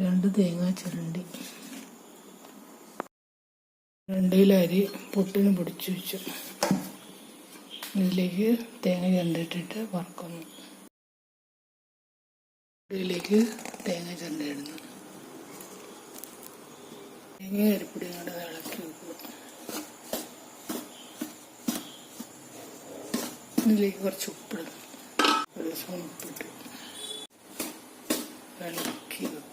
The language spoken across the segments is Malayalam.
രണ്ട് തേങ്ങ ചിരണ്ടി. രണ്ടിലരി പൊട്ടിന് പൊടിച്ചു വെച്ചു. ഇതിലേക്ക് തേങ്ങ ചിരണ്ടിട്ടിട്ട് വറക്കുന്നു. ഇതിലേക്ക് തേങ്ങ ചിരണ്ടിയിടുന്നു. തേങ്ങ അരിപ്പൊടി കൂടെ ഇളക്കി വെക്കുക ഇതിലേക്ക് കുറച്ച് ഉപ്പിടുന്നു. ഒരു സ്പൂൺ ഉപ്പിട്ട് ഇളക്കി വെക്കുക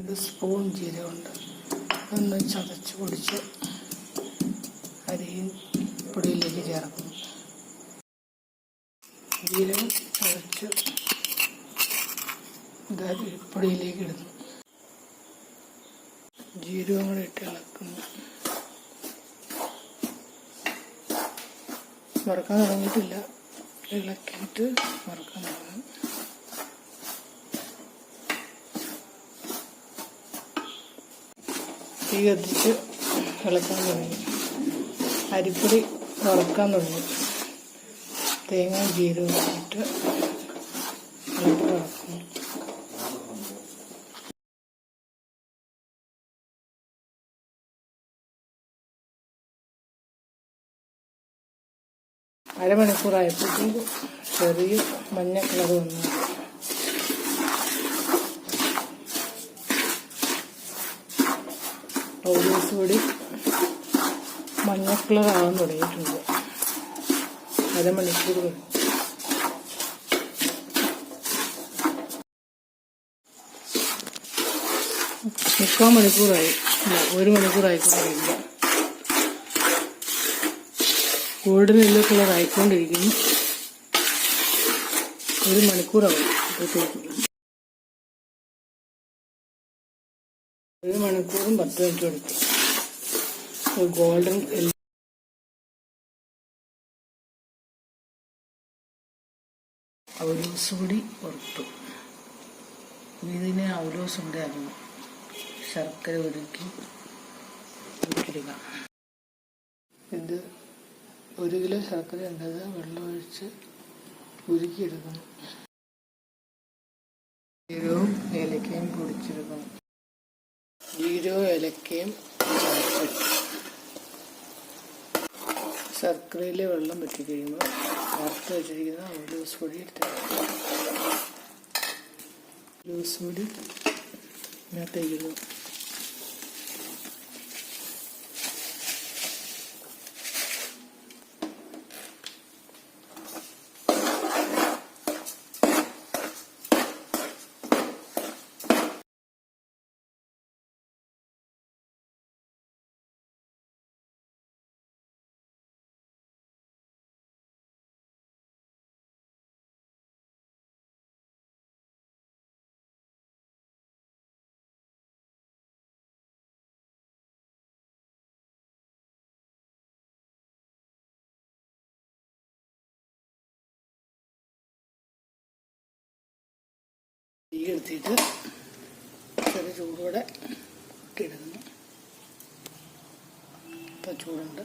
രണ്ട് സ്പൂൺ ജീരകമുണ്ട്. ഒന്ന് ചതച്ച് പൊടിച്ച് അരിയും പൊടിയിലേക്ക് ചേർക്കുന്നു. ജീരകം ചതച്ച് ഇത് അരിപ്പൊടിയിലേക്ക് ഇടുന്നു. ജീരകം കൂടെ ഇട്ട് ഇളക്കുന്നു. വറക്കാൻ തുടങ്ങിയിട്ടില്ല. ഇളക്കിയിട്ട് വറക്കാൻ തുടങ്ങും തീ കത്തിച്ച് ഇളക്കാൻ തുടങ്ങി. അരിപ്പൊടി വറക്കാൻ തുടങ്ങി. തേങ്ങ ജീരകം ഇട്ട് ഇളക്കി അരമണിക്കൂറായപ്പോഴത്തേക്കും ചെറിയ മഞ്ഞ കളർ വന്നു. പൗഡേഴ്സ് കൂടി മഞ്ഞ കളർ ആവാൻ തുടങ്ങിയിട്ടുണ്ട് അരമണിക്കൂർ മുക്കാൽ മണിക്കൂറായി. ഒരു മണിക്കൂറായിക്കൊണ്ടിരിക്കുക ഗോൾഡൻ യെല്ലോ കളർ ആയിക്കൊണ്ടിരിക്കുന്നു ഒരു മണിക്കൂറാവും ഒരു മണിക്കൂറും പത്ത് മിനിറ്റും ഒരു ഗോൾഡൻ അവലോസ് കൂടി പുറത്തു. ഇതിനെ അവലോസ് ഉണ്ടായിരുന്നു ശർക്കര ഒരുക്കി ഇടുക ഇത് ഒരു കിലോ ശർക്കര ഉണ്ടത് വെള്ളം ഒഴിച്ച് ഉരുക്കിയെടുക്കണം ഏലക്കയും പൊടിച്ചെടുക്കണം ജീരകവും ഏലക്കയും ശർക്കരയിൽ വെള്ളം പറ്റി കഴിയുമ്പോൾ വറുത്ത് വെച്ചിരിക്കുന്ന ലൂസ് പൊടി ലൂസ് പൊടി ഇതിനകത്തേക്ക് തീ എടുത്തിട്ട് ചെറിയ ചൂടോടെ ഇട്ടിടുന്നു ഇപ്പം ചൂടുണ്ട്.